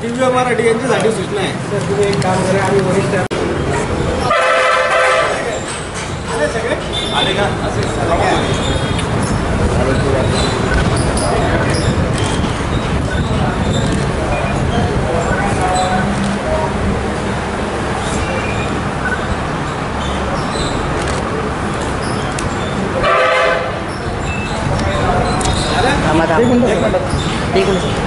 दिव्य मराठी यांच्यासाठी सूचना आहे. सर तुम्ही एक काम करा आम्ही वरिष्ठ 마당. 네 군데. 네 군데. 네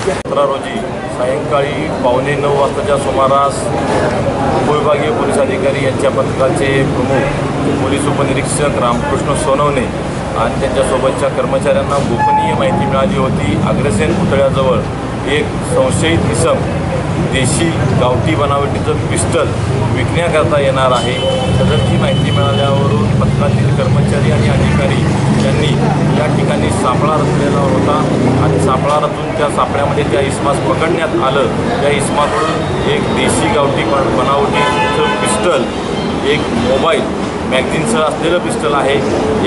सतरा रोजी सायंकाळी पावणे नऊ वाजताच्या सुमारास उपविभागीय पोलीस अधिकारी यांच्या पथकाचे प्रमुख पोलीस उपनिरीक्षक रामकृष्ण सोनवणे आणि त्यांच्यासोबतच्या कर्मचाऱ्यांना गोपनीय माहिती मिळाली होती. अग्रसेन पुतळ्याजवळ एक संशयित इसम देशी गावठी बनावटीचं पिस्टल विकण्याकरता येणार आहे. सदरची माहिती मिळाल्यावरून पथकातील कर्मचारी आणि अधिकारी यांनी या ठिकाणी सापळा रचलेला होता. आणि सापळा रचून त्या सापळ्यामध्ये त्या इस्मास पकडण्यात आलं. त्या इस्माकडून एक देशी गावठी बन बनावटीचं पिस्टल एक मोबाईल मॅगझिनसह असलेलं पिस्टल आहे.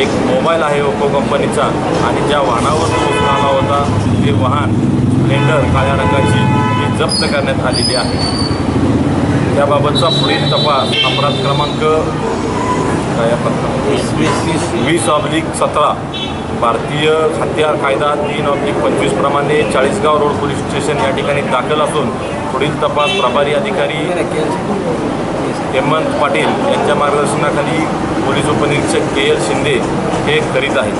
एक मोबाईल आहे ओप्पो कंपनीचा. आणि ज्या वाहनावर तो आला होता ते वाहन स्प्लेंडर काळ्या रंगाची ही जप्त करण्यात आलेली आहे. त्याबाबतचा पुढील तपास अपराध क्रमांक काय आहे पत्र वीस ऑब्लिक सतरा. भारतीय हत्यार कायदा तीन ऑब्लिक पंचवीस प्रमाणे चाळीसगाव रोड पोलीस स्टेशन या ठिकाणी दाखल असून पुढील तपास प्रभारी अधिकारी हेमंत पाटील यांच्या मार्गदर्शनाखाली पोलीस उपनिरीक्षक के एल शिंदे हे करीत आहेत.